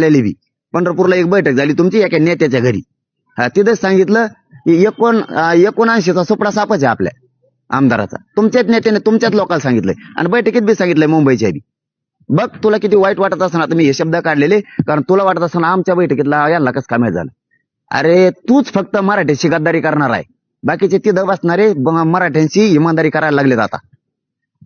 बी. पंढरपूरला एक बैठक झाली तुमची एका नेत्याच्या घरी. हा तिथंच सांगितलं की एकोण एकोणऐंशीचा सुपडा सापच आहे आपल्या आमदाराचा. तुमच्याच नेत्याने तुमच्याच लोकांना सांगितलंय. आणि बैठकीत बी सांगितलंय मुंबईच्या बी. बघ तुला किती वाईट वाटत असणार आता मी हे शब्द काढलेले कारण तुला वाटत असताना आमच्या बैठकीतला यांना कसं कामे झालं? अरे तूच फक्त मराठ्याची गद्दारी करणार आहे. बाकीचे तिथं बसणारे मराठ्यांशी इमानदारी करायला लागलेत आता.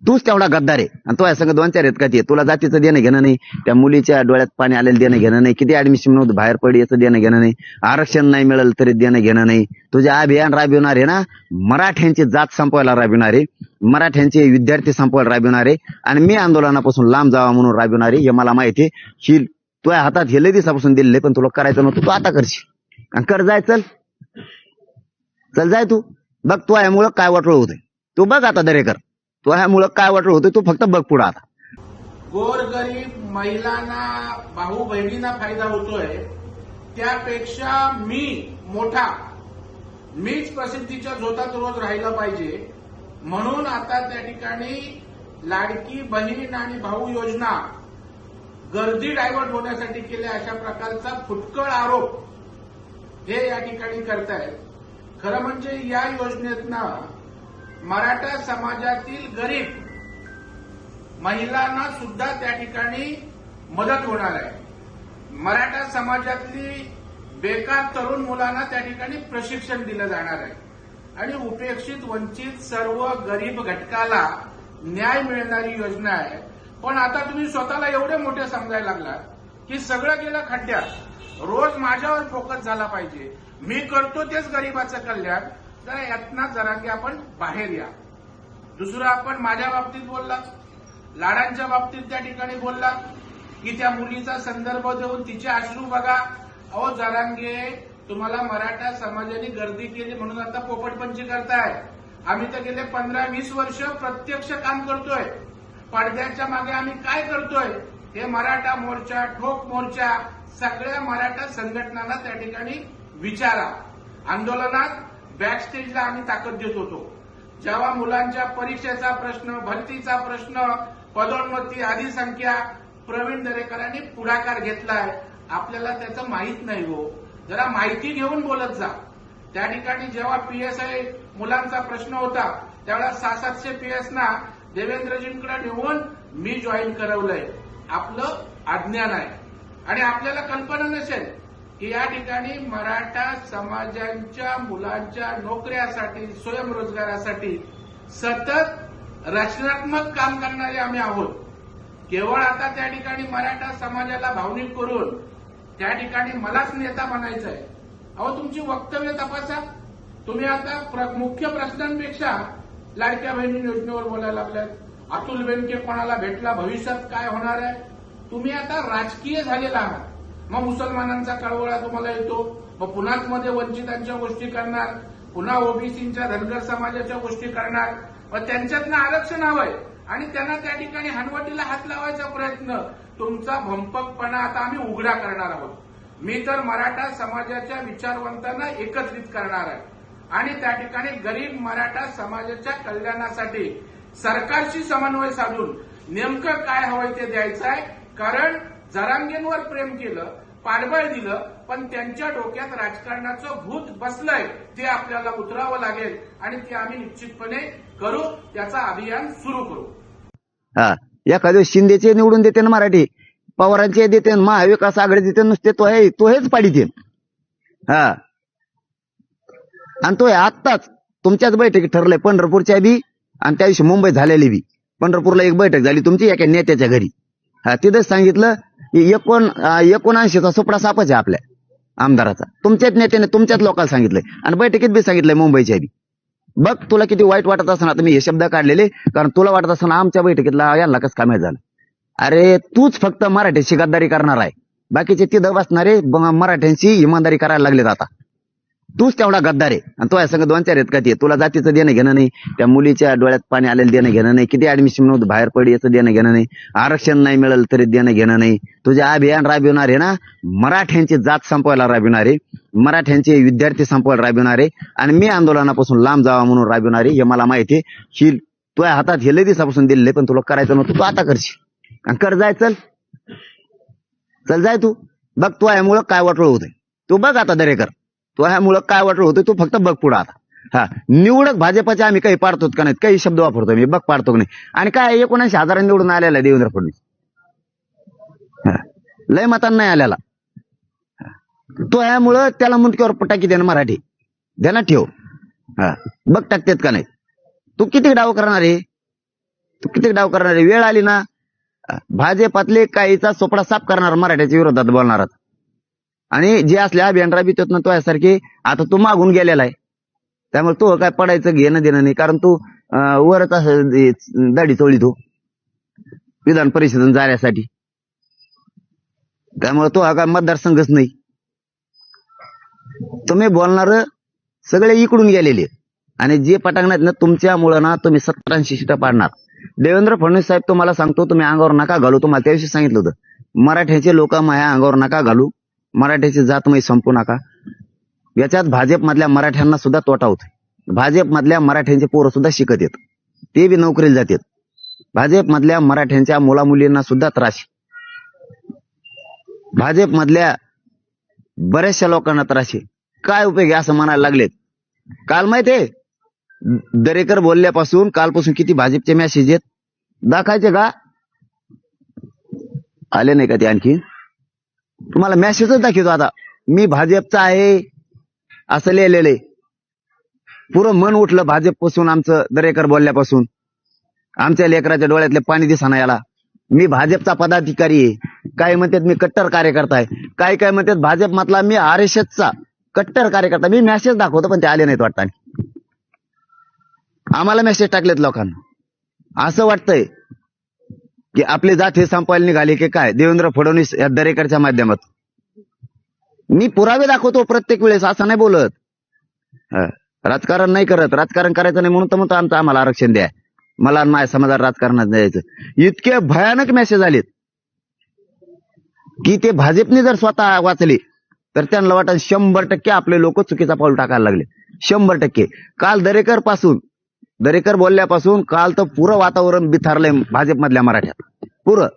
तूच तेवढा गद्दार आहे. आणि तो संग दोन चार आहेत का ते तुला जातीचं देणं घेणं नाही. त्या मुलीच्या डोळ्यात पाणी आलेलं देणं घेणं नाही. किती ऍडमिशन नव्हतं बाहेर पडी याचं देणं घेणं नाही. आरक्षण नाही मिळालं तरी देणं घेणं नाही. तुझे अभियान राबविणार आहे ना? मराठ्यांची जात संपवायला राबविणार आहे. मराठ्यांचे विद्यार्थी संपवायला राबविणार आहे. आणि मी आंदोलनापासून लांब जावा म्हणून राबविणार आहे. हे मला माहिती आहे. ही तुझ्या हातात हे लय दिवसापासून दिलेले पण तुला करायचं नव्हतं. तू आता करशील. आणि कर जाय चल. चल जाय तू. बघ तू यामुळं काय वाटलं होतंय. तू बघ आता दरेकर. तो ह्यामुळं काय वाटलं होतं तो फक्त बघ पुढं आता. गोरगरीब महिलांना भाऊ बहिणींना फायदा होतोय. त्यापेक्षा मी मोठा मीच प्रसिद्धीच्या झोतात रोज राहिलं पाहिजे. म्हणून आता त्या ठिकाणी लाडकी बहीण आणि भाऊ योजना गर्दी डायव्हर्ट होण्यासाठी केल्या अशा प्रकारचा फुटकळ आरोप हे या ठिकाणी करतायत. खरं म्हणजे या योजनेतनं मराठा समाजातील गरीब महिलांना सुद्धा त्या ठिकाणी मदत होणार आहे. मराठा समाजातली बेकार तरुण मुलांना त्या ठिकाणी प्रशिक्षण दिलं जाणार आहे. आणि उपेक्षित वंचित सर्व गरीब घटकाला न्याय मिळणारी योजना आहे. पण आता तुम्ही स्वतःला एवढे मोठे समजायला लागलात की सगळं गेलं खड्ड्यात. रोज माझ्यावर फोकस झाला पाहिजे. मी करतो तेच गरीबाचं कल्याण. तर यातना जरांगे आपण बाहेर या. दुसरं आपण माझ्या बाबतीत बोलला लाडांच्या बाबतीत त्या ठिकाणी बोलला की त्या मुलीचा संदर्भ देऊन तिचे अश्रू बघा. अहो जरांगे तुम्हाला मराठा समाजाने गर्दी केली म्हणून आता पोपटपंची करताय. आम्ही तर गेले पंधरा वीस वर्ष प्रत्यक्ष काम करतोय. पडद्याच्या मागे आम्ही काय करतोय? हे मराठा मोर्चा ठोक मोर्चा सगळ्या मराठा संघटनांना त्या ठिकाणी विचारा. आंदोलनात बॅकस्टेजला आम्ही ताकद देत होतो. जेव्हा मुलांच्या परीक्षेचा प्रश्न भरतीचा प्रश्न पदोन्नती आदी संख्या प्रवीण दरेकरांनी पुढाकार घेतलाय आपल्याला त्याचं माहीत नाही हो. जरा माहिती घेऊन बोलत जा. त्या ठिकाणी जेव्हा पीएसआय मुलांचा प्रश्न होता त्यावेळेला सहा सातशे पीएसना देवेंद्रजींकडे नेऊन मी जॉईन करवलंय. आपलं अज्ञान आहे. आणि आपल्याला कल्पना नसेल की या ठिकाणी मराठा समाजांच्या मुलांच्या नोकऱ्यासाठी स्वयंरोजगारासाठी सतत रचनात्मक काम करणारे आम्ही आहोत. केवळ आता त्या ठिकाणी मराठा समाजाला भावनिक करून त्या ठिकाणी मलाच नेता म्हणायचं आहे. अहो तुमची वक्तव्य तपासा. तुम्ही आता प्र- मुख्य प्रश्नांपेक्षा लाडक्या बहिणी योजनेवर बोलायला लागल्यात. अतुल बेनके कोणाला भेटला भविष्यात काय होणार आहे? तुम्ही आता राजकीय झालेला आहात. मग मुसलमानांचा कळवळा तुम्हाला येतो. मग पुन्हाच मध्ये वंचितांच्या गोष्टी करणार पुन्हा ओबीसीच्या धनगर समाजाच्या गोष्टी करणार. मग त्यांच्यातनं आरक्षण हवंय. आणि त्यांना त्या ठिकाणी हनवटीला हात लावायचा प्रयत्न. तुमचा भंपकपणा आता आम्ही उघडा करणार आहोत. मी तर मराठा समाजाच्या विचारवंतांना एकत्रित करणार आहे. आणि त्या ठिकाणी गरीब मराठा समाजाच्या कल्याणासाठी सरकारशी समन्वय साधून नेमकं काय हवंय ते द्यायचं आहे. कारण जरांगेंवर प्रेम केलं पाठबळ दिलं पण त्यांच्या डोक्यात राजकारणाचं भूत बसलंय ते आपल्याला उतरावं लागेल आणि ते आम्ही निश्चितपणे करू त्याचं अभियान सुरू करू. हा एखाद्या शिंदेचे निवडून देते ना मराठी पवारांचे देते महाविकास आघाडी देते नुसते तो हे तो हेच पाडीते. हा. आणि तो हे आत्ताच तुमच्याच बैठकीत ठरलंय पंढरपूरच्या बी आणि त्या दिवशी मुंबई झालेली बी. पंढरपूरला एक बैठक झाली तुमची एका नेत्याच्या घरी. हा तिथंच सांगितलं एकोण अं, एकोणऐंशीचा सुपडा सापच आहे आपल्या आमदाराचा. तुमच्याच नेत्याने तुमच्याच लोकांना सांगितलंय आणि बैठकीत बी सांगितलंय मुंबईच्या बी. बघ तुला किती वाईट वाटत असणार आता मी हे शब्द काढलेले कारण तुला वाटत असताना आमच्या बैठकीतला यांना कसं काय झालं? अरे तूच फक्त मराठीशी गद्दारी करणार आहे. बाकीचे तिथं बसणारे मराठ्यांशी इमानदारी करायला लागलेत आता. तूच तेवढा गद्दार आहे. आणि तो संघ दोन चार आहेत का ते? तुला जातीचं देणं घेणं नाही. त्या मुलीच्या डोळ्यात पाणी आलेलं देणं घेणं नाही. किती ऍडमिशन नव्हतं बाहेर पडी याचं देणं घेणं नाही. आरक्षण नाही मिळालं तरी देणं घेणं नाही. तुझे अभियान राबविणार आहे ना? मराठ्यांची जात संपवायला राबविणार आहे. मराठ्यांचे विद्यार्थी संपवायला राबविणार आहे. आणि मी आंदोलनापासून लांब जावा म्हणून राबविणार आहे. हे मला माहिती ही तुझ्या हातात हे लय दिवसापासून दिलेले पण तुला करायचं नव्हतं. तू आता करशील. आणि कर जाय चल. चल जाय तू. बघ तू यामुळं काय वाटोळ होतंय. तू बघ आता दरेकर. तो ह्यामुळं काय वाटोळ होतं तू फक्त बघ पुढं आता. हा. निवडक भाजपाचे आम्ही काही पाडतो का नाहीत? काही शब्द वापरतो मी बघ पाडतो नाही? आणि काय एकोणऐंशी हजारांनी निवडून आलेला आहे देवेंद्र फडणवीस. हा. लय मतांना नाही आलेला. तो ह्यामुळं त्याला मुंडक्यावर पटाकी देणं मराठी. ध्यानात ठेव. हा. बघ टाकतेत का नाही तू किती डाव करणार आहे? तू किती डाव करणार आहे? वेळ आली ना? भाजपातले काहीचा सोपडा साफ करणार मराठ्याच्या विरोधात बोलणार आणि जे असल्या अभियान बी ना तो यासारखे आता तू मागून गेलेला आहे. त्यामुळे तो काय पडायचं घेणं देणं नाही कारण तू वरच असं दाढी चोळी तो. विधान परिषदेतून जाण्यासाठी. त्यामुळे तो हा काय मतदारसंघच नाही. तुम्ही बोलणार सगळे इकडून गेलेले आणि जे पटांगणात ना तुमच्यामुळं ना तुम्ही सत्तर ऐंशी पाडणार. देवेंद्र फडणवीस साहेब तुम्हाला सांगतो तुम्ही अंगावर नका घालू. तुम्हाला त्याविषयी सांगितलं होतं. मराठ्याचे लोक माझ्या अंगावर नका घालू. मराठ्याची जातमय संपू नका. याच्यात भाजपमधल्या मराठ्यांना सुद्धा तोटा होतोय. भाजपमधल्या मराठ्यांचे पोरं सुद्धा शिकत येत ते बी नोकरीला जातात. भाजपमधल्या मराठ्यांच्या मुलामुलींना सुद्धा त्रास भाजपमधल्या बऱ्याचशा लोकांना त्रास आहे. काय उपयोग आहे असं म्हणायला लागलेत? काल माहितीये दरेकर बोलल्यापासून कालपासून किती भाजपचे मॅसेज आहेत? दाखायचे का? आले नाही का ते आणखी? तुम्हाला मॅसेजच दाखवतो आता. मी भाजपचा आहे असं लिहिलेलं आहे पुरं मन उठलं भाजपपासून आमचं दरेकर बोलल्यापासून. आमच्या लेकराच्या डोळ्यातले पाणी दिसाना याला. मी भाजपचा पदाधिकारी आहे. काय म्हणतात मी कट्टर कार्यकर्ता आहे. काय काय म्हणतात भाजप मधला मी आर एस एसचा कट्टर कार्यकर्ता. मी मेसेज दाखवतो पण ते आले नाहीत वाटतं. आम्हाला मेसेज टाकलेत लोकांना. असं वाटतंय. की आपली जात हे संपायला निघाली की काय? देवेंद्र फडणवीस या दरेकरच्या माध्यमातून. मी पुरावे दाखवतो प्रत्येक वेळेस असं नाही बोलत. राजकारण नाही करत. राजकारण करायचं नाही म्हणून तर म्हणतो आमचं आम्हाला आरक्षण द्या. मला माझ्या समाजात राजकारणात द्यायचं इतके भयानक मेसेज आलेत. की ते भाजपने जर स्वतः वाचले तर त्यांना वाटत शंभर टक्के आपले लोक चुकीचा पाऊल टाकायला लागले. शंभर टक्के. काल दरेकरपासून दरेकर बोलल्यापासून काल तर पुरं वातावरण बिथारलंय भाजपमधल्या मराठ्यात. पुरं.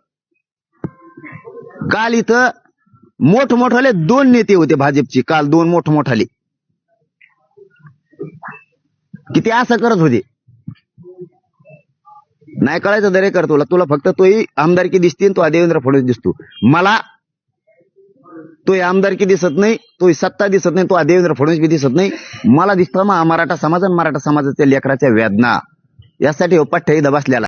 काल इथं मोठमोठाले दोन नेते होते भाजपची. काल दोन मोठमोठाले. किती असं करत होते? नाही कळायचं दरेकर तुला. तुला फक्त तोही आमदारकी दिसते तो देवेंद्र फडणवीस दिसतो. मला तो आमदारकी दिसत नाही तो सत्ता दिसत नाही तो देवेंद्र फडणवीस बी दिसत नाही. मला दिसतं मराठा समाज आणि मराठा समाजाच्या लेकराच्या वेदना. यासाठी हो दबासल्याला